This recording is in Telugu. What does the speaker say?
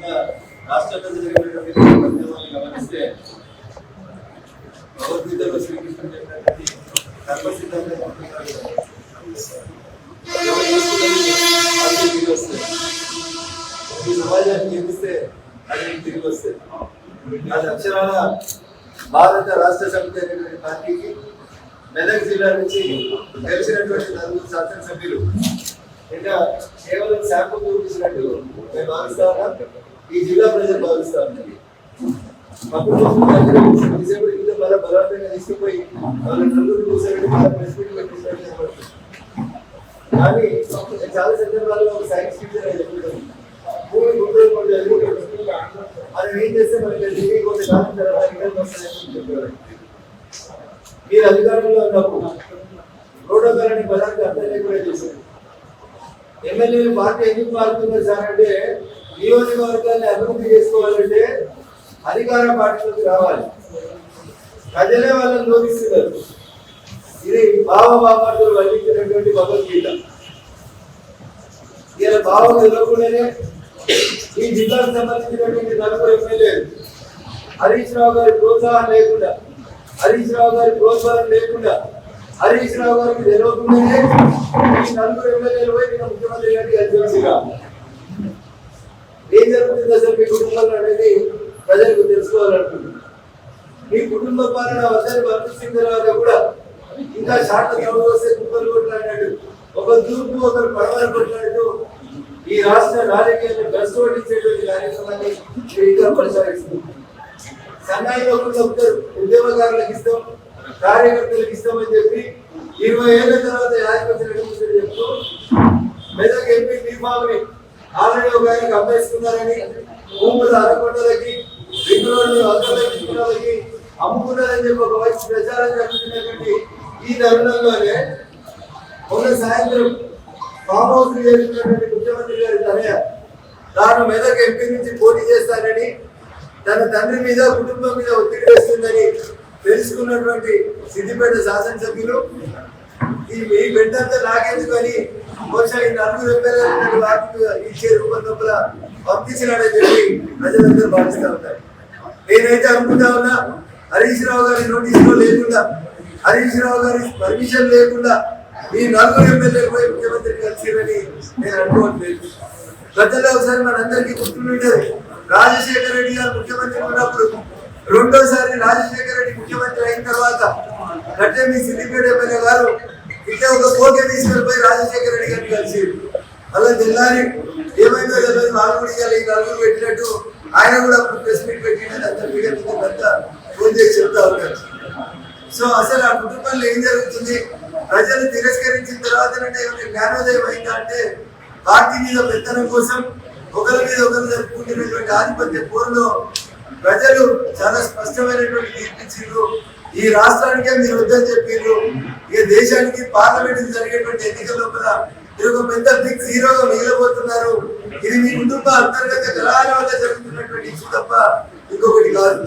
ఇంకా జరిగినటువంటి పరిణామాలను గమనిస్తే భగవద్గీతలో శ్రీకృష్ణుడు చెప్పినటువంటి కర్మ సిద్ధాంతం తిరిగి వస్తాయి ఈ సమాజానికి ఏమిస్తే అది తిరిగి వస్తుంది అది అక్షరాల భారత రాష్ట్ర సమితి అనేటువంటి పార్టీకి మెదక్ జిల్లా నుంచి గెలిచినటువంటి నలుగురు శాసనసభ్యులు ఇంకా కేవలం శాంపుల్ చూపించినట్టు. మేము భావిస్తా ఈ జిల్లా ప్రజలు భావిస్తా ఉన్నారు అప్పుడు కింద బల బలవంతంగా తీసుకుపోయి వాళ్ళ నలుగురు కూర్చోబెట్టి వాళ్ళ ప్రెస్ మీట్ పెట్టినట్టు కానీ చాలా సందర్భాల్లో ఒక సైన్స్ టీచర్ అని చెప్తున్నాను భూమి మనం ఏం చేస్తే మనకి దిగి కొంతకాలం తర్వాత రిటర్న్ వస్తాయని చెప్పేవారు మీరు అధికారంలో ఉన్నప్పుడు రోడ్డు అని పదానికి అర్థం లేకుండా చేశారు. ఎమ్మెల్యేలు పార్టీ ఎందుకు మారుతున్నారు సార్ అంటే నియోజకవర్గాన్ని అభివృద్ధి చేసుకోవాలంటే అధికార పార్టీలోకి రావాలి. ప్రజలే వాళ్ళని లోపిస్తున్నారు ఇది భావ బాబాటులు వల్లించినటువంటి భగవద్గీత. ఇలా భావం ఎదుర్కొనే ఈ జిల్లాకు సంబంధించినటువంటి నలుగురు ఎమ్మెల్యేలు హరీష్ రావు గారి ప్రోత్సాహం లేకుండా హరీష్ రావు గారి ప్రోత్సాహం లేకుండా హరీష్ రావు గారికి తెలియకుండానే ఈ నలుగురు ఎమ్మెల్యేలు పోయి ముఖ్యమంత్రి గారికి అధ్యక్షుగా ఏం జరుగుతుంది అసలు మీ కుటుంబంలో అనేది ప్రజలకు తెలుసుకోవాలనుకుంటున్నాను మీ కుటుంబ పాలన వద్దని పంపించిన తర్వాత కూడా ఇంకా శాంత తమకు వస్తే కుక్కలు కొట్లాడినట్టు ఒక తూర్పు ఒకరు పడవలు కొట్లాడుతూ ఈ రాష్ట్ర రాజకీయాన్ని ప్రశ్నోడించేటువంటి కార్యక్రమాన్ని ఇంకా కొనసాగిస్తుంది సన్నాయి ఒకరు చెప్తారు ఇస్తాం. కార్యకర్తలకు ఇస్తామని చెప్పి ఇరవై ఏళ్ళ తర్వాత యాజపత్రి చెప్తూ మెదక్ ఎంపీ దీపావళి ఆల్రెడీ ఒక ఆయనకి అమ్మేసుకున్నారని భూములు అరకొండలకి రోడ్లు అద్దలకి అమ్ముకున్నారని చెప్పి ఒక వైపు ప్రచారం జరుగుతున్నటువంటి ఈ తరుణంలోనే మొన్న సాయంత్రం ఫామ్ హౌస్ చేస్తున్నటువంటి ముఖ్యమంత్రి గారి తనయ తాను మెదక్ ఎంపీ నుంచి పోటీ చేస్తానని తన తండ్రి మీద కుటుంబం మీద ఒత్తిడి వేస్తుందని తెలుసుకున్నటువంటి సిద్దిపేట శాసనసభ్యులు ఈ మీ బిడ్డంతా నాకెందుకు అని బహుశా ఈ నలుగురు ఎమ్మెల్యేలు వాటికి ఇచ్చే రూపం లోపల పంపించినాడని చెప్పి ప్రజలందరూ భావిస్తూ ఉంటారు నేనైతే అనుకుంటా ఉన్నా హరీష్ రావు గారి నోటీసులో లేకుండా హరీష్ రావు గారి పర్మిషన్ లేకుండా ఈ నలుగురు ఎమ్మెల్యేలు పోయి ముఖ్యమంత్రి కలిసిరని నేను అనుకోవట్లేదు. ప్రజల్లో ఒకసారి మనందరికీ గుర్తుండేది రాజశేఖర రెడ్డి గారు ముఖ్యమంత్రి ఉన్నప్పుడు రెండోసారి రాజశేఖర రెడ్డి ముఖ్యమంత్రి అయిన తర్వాత అంటే మీ సిద్దిపేట ఎమ్మెల్యే గారు ఇట్లా ఒక కోకే తీసుకెళ్ళిపోయి పోయి రాజశేఖర రెడ్డి గారిని కలిసి అలా తెల్లారి ఏమైందో తెలియదు వాళ్ళు కూడా ఈ నలుగురు పెట్టినట్టు ఆయన కూడా ప్రెస్ మీట్ పెట్టినంత అంత మీడియా ఫోన్ చేసి చెప్తా ఉన్నారు. సో అసలు ఆ కుటుంబంలో ఏం జరుగుతుంది? ప్రజలు తిరస్కరించిన తర్వాత జ్ఞానోదయం అయిందా అంటే పార్టీ మీద పెత్తనం కోసం ఒకరి మీద ఒకరు జరుపుకుంటున్నటువంటి ఆధిపత్య పోరులో ప్రజలు చాలా స్పష్టమైనటువంటి తీర్పిచ్చిండ్రు ఈ రాష్ట్రానికే మీరు వద్దని చెప్పిండ్రు ఇక దేశానికి పార్లమెంట్ జరిగేటువంటి ఎన్నికల లోపల మీరు ఒక పెద్ద బిగ్ హీరోగా మిగిలిపోతున్నారు. ఇది మీ కుటుంబ అంతర్గత కళాల జరుగుతున్నటువంటి ఇష్యూ తప్ప ఇంకొకటి కాదు.